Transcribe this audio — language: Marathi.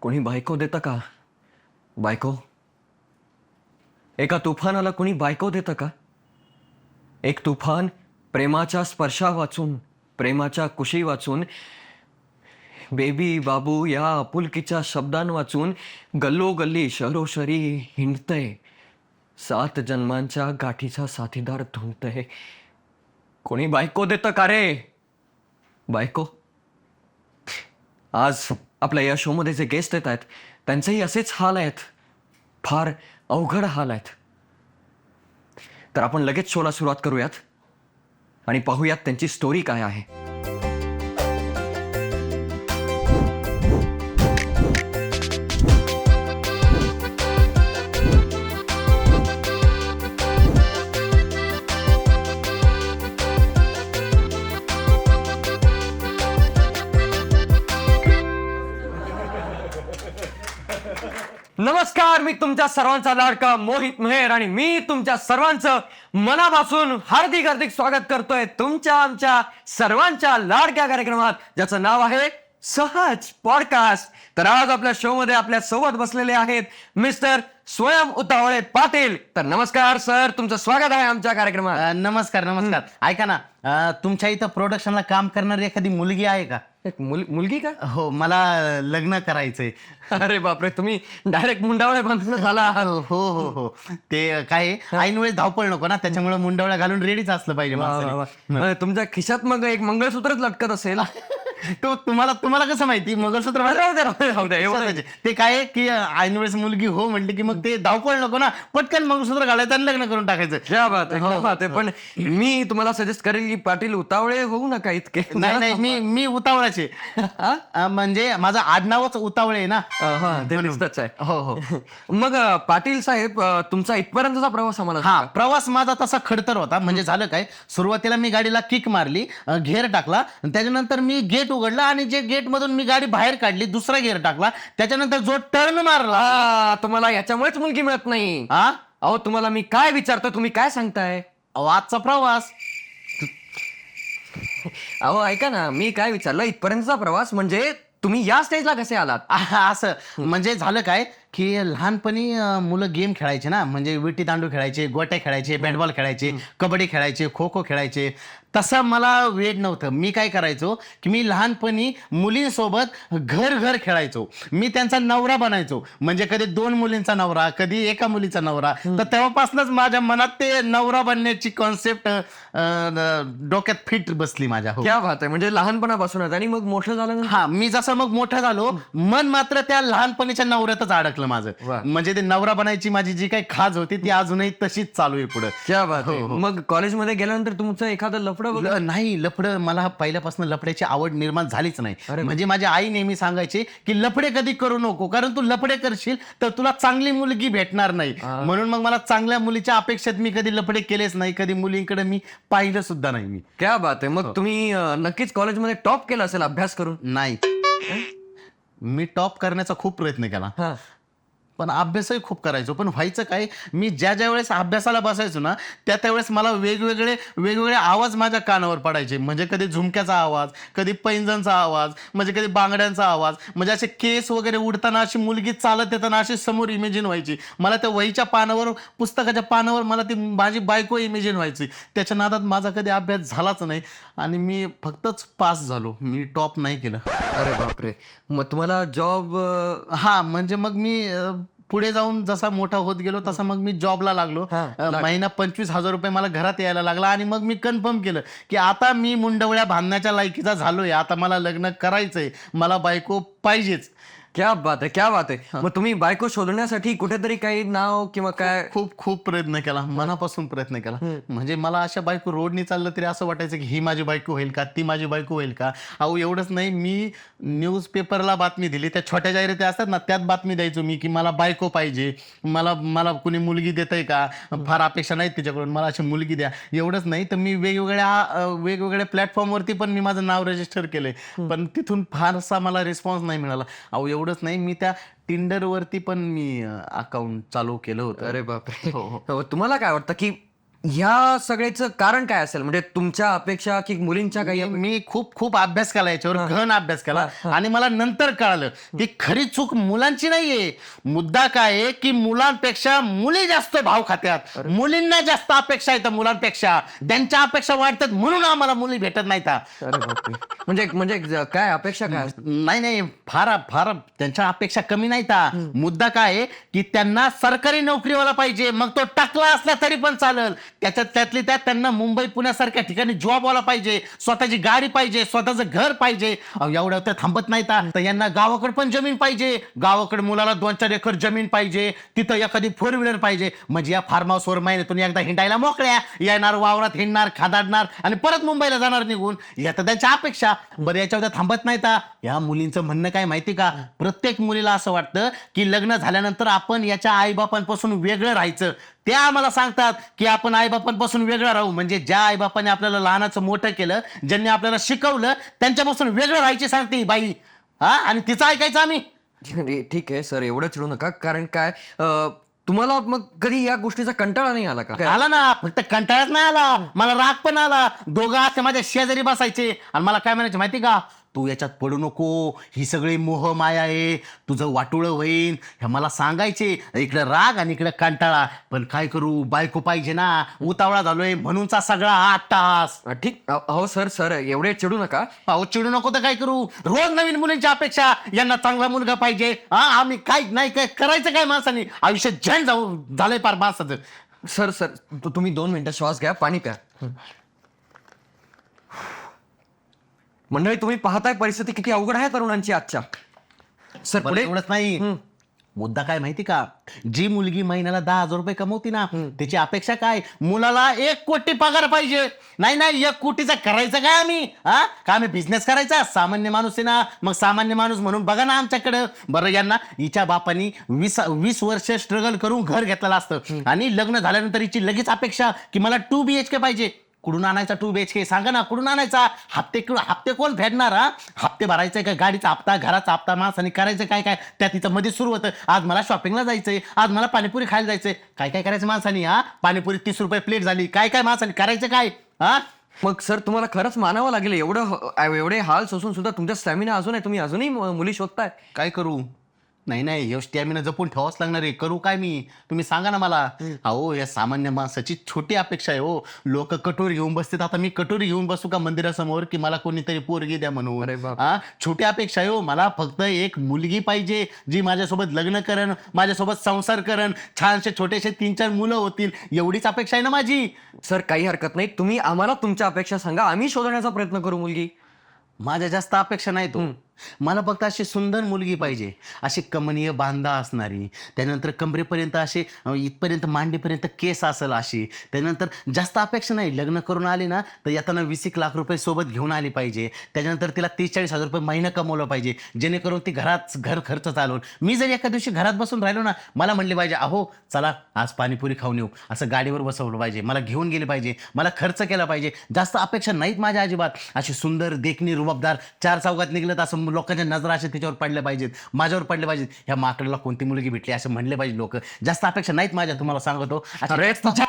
कोणी बायको देतं का? बायको? एका तुफानाला कोणी बायको देतं का? एक तुफान प्रेमाच्या स्पर्शा वाचून प्रेमाच्या कुशी वाचून बेबी बाबू या आपुलकीच्या शब्दां वाचून गल्लोगल्ली शहरोशरी हिंडतय. सात जन्मांच्या गाठीचा साथीदार धुंडतय. कोणी बायको देतं का रे? बायको? आज आपल्या या शोमध्ये जे गेस्ट येत आहेत त्यांचेही असेच हाल आहेत. फार अवघड हाल आहेत. तर आपण लगेच शोला सुरुवात करूयात आणि पाहूयात त्यांची स्टोरी काय आहे. नमस्कार मी तुमच्या सर्वांचा लाडका मोहित मेहर आणि मी तुमच्या सर्वांचं मनापासून हार्दिक हार्दिक स्वागत करतोय तुमच्या आमच्या सर्वांच्या लाडक्या कार्यक्रमात ज्याचं नाव आहे सहज पॉडकास्ट तर आज आपल्या शो मध्ये आपल्यासोबत बसलेले आहेत मिस्टर स्वयं उतावळे पाटील. तर नमस्कार सर. तुमचं स्वागत आहे आमच्या कार्यक्रमात. अ, नमस्कार नमस्कार. ऐका ना अ, तुमच्या इथं प्रोडक्शनला काम करणारी एखादी मुलगी आहे का? एक मुल- मुलगी का? हो मला अ, लग्न करायचंय. अरे बापरे तुम्ही डायरेक्ट मुंडावळे बांधून झाला. हो हो हो. ते काय ऐन वेळेस धावपळ नको ना त्याच्यामुळे मुंडवळ्या घालून रेडीच असलं पाहिजे वा, वा, माणसाने. वा. अ, तुमच्या खिशात मग एक मंगळसूत्रच लटकत असेल. तो तुम्हाला तुम्हाला कसं माहिती? मंगळसूत्र राहू द्या, राहू द्या, राहू द्या. एवढं स्वतःचे. ते काय आहे की ऐन वेळेस मुलगी हो म्हटली की मग ते धावपळ नको ना. पटकन मंगळसूत्र घालायचं आणि लग्न करून टाकायचं. क्या बात आहे क्या बात आहे. पण मी तुम्हाला सजेस्ट करेल की पाटील उतावळे होऊ नका इतके. नाही नाही मी मी उतावळाचे. अ, म्हणजे माझं आडनावच उतावळे आहे ना. हा ते दिसतच आहे. हो हो. मग अ, पाटील साहेब अ, तुमचा इथपर्यंतचा प्रवास आम्हाला हा प्रवास माझा तसा खडतर होता. म्हणजे झालं काय? सुरुवातीला मी गाडीला किक मारली अ, घेर टाकला. आणि त्याच्यानंतर मी गेट उघडला आणि जे गेट मधून मी गाडी बाहेर काढली दुसरा गेअर टाकला त्याच्यानंतर जो टर्न मारला हा तुम्हाला याच्यामुळेच मुलगी मिळत नाही. हा? अहो तुम्हाला मी काय विचारतो तुम्ही काय सांगताय? अहो, आजचा प्रवास. अहो ऐका ना मी काय विचारलं इथपर्यंतचा प्रवास म्हणजे तुम्ही या स्टेजला कसे आलात? असं. म्हणजे झालं काय की लहानपणी अ, मुलं गेम खेळायचे ना म्हणजे विटी दांडू खेळायचे गोट्या खेळायचे बॅटबॉल खेळायचे कबड्डी खेळायचे खो खो खेळायचे. तसं मला वेळ नव्हतं. मी काय करायचो की मी लहानपणी मुलींसोबत घर घर खेळायचो. मी त्यांचा नवरा बनायचो. म्हणजे कधी दोन मुलींचा नवरा कधी एका मुलीचा नवरा. तर तेव्हापासूनच माझ्या मनात ते नवरा बनण्याची कॉन्सेप्ट डोक्यात फिट बसली माझ्या. हो. क्या बात आहे. म्हणजे लहानपणापासूनच. आणि मग मोठं झालं हा मी जसं मग मोठा झालो मन मात्र त्या लहानपणीच्या नवऱ्यातच अडकलं माझं. म्हणजे ते नवरा बनायची माझी जी काही खाज होती ती अजूनही तशीच चालू आहे पुढे. क्या बात आहे. मग कॉलेजमध्ये गेल्यानंतर तुमचं एखादं लफडं वगैरे? नाही लफड मला पहिल्यापासून लफड्याची आवड निर्माण झालीच नाही. म्हणजे माझी आई नेहमी सांगायची की लफडे कधी करू नको? कारण तू लफडे करशील तर तुला चांगली मुलगी भेटणार नाही. म्हणून मग मला चांगल्या मुलीच्या अपेक्षेत मी कधी लफडे केलेच नाही. कधी मुलींकडे मी पाहिलं सुद्धा नाही मी. क्या बात आहे. मग तुम्ही अ, नक्कीच कॉलेजमध्ये टॉप केला असेल अभ्यास करून? नाही. मी टॉप करण्याचा खूप प्रयत्न केला. हा. पण अभ्यासही खूप करायचो. पण व्हायचं काय मी ज्या ज्या वेळेस अभ्यासाला बसायचो ना त्या त्यावेळेस मला वेगवेगळे वेगवेगळे आवाज माझ्या कानावर पडायचे. म्हणजे कधी झुमक्याचा आवाज कधी पैंजणचा आवाज म्हणजे कधी बांगड्यांचा आवाज म्हणजे असे केस वगैरे उडताना अशी मुलगी चालत येताना अशी समोर इमेजिन व्हायची. मला त्या वहीच्या पानावर पुस्तकाच्या पानावर मला ती माझी बायको इमेजिन व्हायची. त्याच्या नादात माझा कधी अभ्यास झालाच नाही आणि मी फक्तच पास झालो. मी टॉप नाही केलं. अरे बापरे. मग तुम्हाला जॉब हा म्हणजे मग मी पुढे जाऊन जसा मोठा होत गेलो तसा मग मी जॉबला लागलो. हा, महिना पंचवीस हजार रुपये मला घरात यायला लागला आणि मग मी कन्फर्म केलं की आता मी मुंडवळ्या बांधण्याच्या लायकीचा झालोय. आता मला लग्न करायचंय. मला बायको पाहिजेच. क्या बात आहे क्या बात आहे मग तुम्ही बायको शोधण्यासाठी कुठेतरी काही नाव किंवा काय खूप खूप प्रयत्न केला मनापासून प्रयत्न केला. म्हणजे मला अशा बायको रोडनी चाललं तरी असं वाटायचं की ही माझी बायको होईल का ती माझी बायको होईल का? अहो एवढंच नाही मी न्यूजपेपरला बातमी दिली. त्या छोट्या जाहिराती असतात ना त्यात बातमी द्यायचो मी की मला बायको पाहिजे. मला मला कुणी मुलगी देतंय का? फार अपेक्षा नाहीत तिच्याकडून मला अशी मुलगी द्या. एवढंच नाही तर मी वेगवेगळ्या वेगवेगळ्या प्लॅटफॉर्मवरती पण मी माझं नाव रजिस्टर केलंय. पण तिथून फारसा मला रिस्पॉन्स नाही मिळाला. अहो एवढंच नाही. मी त्या टिंडरवरती पण मी अकाउंट चालू केलं होतं. अरे बापरे. हो, तुम्हाला काय वाटतं की ह्या सगळ्याचं कारण काय असेल? म्हणजे तुमच्या अपेक्षा की मुलींच्या काही मी मी खूप खूप अभ्यास केला याच्यावर घन अभ्यास केला. आणि मला नंतर कळालं की खरी चूक मुलांची नाहीये. मुद्दा काय आहे की मुलांपेक्षा मुली जास्त भाव खात्यात. मुलींना जास्त अपेक्षा आहेत मुलांपेक्षा. त्यांच्या अपेक्षा वाढतात म्हणून आम्हाला मुली भेटत नाहीत. अरे बापरे. म्हणजे म्हणजे ज- काय अपेक्षा काय? नाही नाही. फार फार त्यांच्या अपेक्षा कमी नाही ता मुद्दा काय आहे की त्यांना सरकारी नोकरीवाला पाहिजे. मग तो टाकला असला तरी पण चालेल. त्याच्यात त्यातली त्यात त्यांना मुंबई पुण्यासारख्या ठिकाणी जॉब आला पाहिजे स्वतःची गाडी पाहिजे स्वतःचं घर पाहिजे. एवढ्या तर थांबत नाही तर यांना गावाकडे पण जमीन पाहिजे. गावाकडे मुलाला दोन चार एकर जमीन पाहिजे. तिथं एखादी फोर व्हीलर पाहिजे. म्हणजे या फार्म हाऊसवर महिन्यातून एकदा हिंडायला मोकळ्या येणार वावरात हिंडणार खादाडणार आणि परत मुंबईला जाणार निघून. या तर त्यांच्या अपेक्षा. बरं याच्यावर थांबत नाही ता. या मुलींचं म्हणणं काय माहिती का? प्रत्येक मुलीला असं वाटतं की लग्न झाल्यानंतर आपण याच्या आईबापांपासून वेगळं राहायचं. त्या आम्हाला सांगतात की आपण आईबापांपासून वेगळं राहू. म्हणजे ज्या आईबापाने आपल्याला लहानाचं मोठं केलं ज्यांनी आपल्याला शिकवलं त्यांच्यापासून वेगळं राहायची सांगते बाई. हा? आणि तिचं ऐकायचं आम्ही. अरे, ठीक आहे सर एवढं चिडू नका. कारण काय अं, तुम्हाला मग कधी या गोष्टीचा कंटाळा नाही आला का? आला ना. फक्त कंटाळाच नाही आला. मला राग पण आला. दोघं असे माझ्या शेजारी बसायचे. आणि मला काय म्हणायचे माहिती का? तू याच्यात पडू नको. ही सगळी मोह माया आहे. तुझं वाटोळं होईन. हे मला सांगायचे. इकडे राग आणि इकडे कंटाळा. पण काय करू? बायको पाहिजे ना. उतावळा झालोय म्हणूनचा सगळा आठ तास अं, ठीक. अ- अहो सर सर एवढे चिडू नका. पाऊस चिडू नको तर काय करू? रोज नवीन मुलींची अपेक्षा. यांना चांगला मुलगा पाहिजे. हा आम्ही काय नाही काय करायचं काय माणसाने? आयुष्य जैन जाऊ झालंय पार माणसाचं. सर सर तु- तुम्ही दोन मिनिटं श्वास घ्या. पाणी प्या. मंडळी तुम्ही पाहताय परिस्थिती किती अवघड आहे तरुणांची आजच्या. सर बरं, पुढे? एवढंच नाही. मुद्दा काय माहिती का? जी मुलगी महिन्याला दहा हजार रुपये कमवती ना त्याची अपेक्षा काय? मुलाला एक कोटी पगार पाहिजे. नाही नाही एक कोटीचा करायचं काय आम्ही? हा का आम्ही बिझनेस करायचा? सामान्य माणूस आहे ना. मग सामान्य माणूस म्हणून बघा ना आमच्याकडं. बरं यांना हिच्या बापानी वीस वीस वर्ष स्ट्रगल करून घर घेतलेलं असतं. आणि लग्न झाल्यानंतर हिची लगेच अपेक्षा की मला टू बी एच के पाहिजे. कुठून आणायचा टू बी एच के सांगा ना कुठून आणायचा? हप्ते कुठं हप्ते कोण फेडणार हा? हप्ते भरायचे काय गाडीचा हप्ता घराचा हप्ता माणसाने करायचं काय काय? त्या तिचं मध्ये सुरू होतं. आज मला शॉपिंगला जायचंय. आज मला पाणीपुरी खायला जायचंय. काय काय करायचं माणसाने हा? पाणीपुरी तीस रुपये प्लेट झाली. काय काय माणसाने करायचं काय हा? मग सर तुम्हाला खरंच मानावं लागेल एवढं एवढे हाल सोसून सुद्धा तुमचा स्टॅमिना अजून आहे. तुम्ही अजूनही मुली शोधताय. काय करू? नाही नाही हे स्टॅमिना जपून ठेवाच लागणार आहे. करू काय मी? तुम्ही सांगा ना मला. अहो या सामान्य माणसाची छोटी अपेक्षा आहे हो. लोक कटोरी घेऊन बसतात. आता मी कटोरी घेऊन बसू का मंदिरासमोर? की मला कोणीतरी पोरगी द्या म्हणून. अरे बाप. हा छोटी अपेक्षा आहे हो. मला फक्त एक मुलगी पाहिजे जी माझ्यासोबत लग्न करण माझ्यासोबत संसार करण. छानसे छोटेसे तीन चार मुलं होतील. एवढीच अपेक्षा आहे ना माझी? सर काही हरकत नाही. तुम्ही आम्हाला तुमच्या अपेक्षा सांगा. आम्ही शोधण्याचा प्रयत्न करू मुलगी. माझ्या जास्त अपेक्षा नाही तो. मला फक्त अशी सुंदर मुलगी पाहिजे. अशी कमनीय बांधा असणारी त्यानंतर कमरेपर्यंत असे इथपर्यंत मांडीपर्यंत केस असेल अशी त्यानंतर जास्त अपेक्षा नाही. लग्न करून आली ना तर येताना वीस एक लाख रुपये सोबत घेऊन आली पाहिजे. त्याच्यानंतर तिला तीस चाळीस हजार रुपये महिना कमवलं पाहिजे जेणेकरून ती घरात घर खर्च चालवून. मी जर एका दिवशी घरात बसून राहिलो ना मला म्हणले पाहिजे अहो चला आज पाणीपुरी खाऊन येऊ. असं गाडीवर बसवलं पाहिजे मला घेऊन गेले पाहिजे मला खर्च केला पाहिजे. जास्त अपेक्षा नाहीत माझ्या अजिबात. अशी सुंदर देखणी रुबाबदार चार चौकात निघलं तर असं लोकांच्या नजरा अशा त्याच्यावर पडल्या पाहिजेत माझ्यावर पडले पाहिजेत. ह्या माकडाला कोणती मुलगी भेटली असं म्हणले पाहिजे लोक. जास्त अपेक्षा नाहीत माझ्या तुम्हाला सांगतो. अरे तुझ्या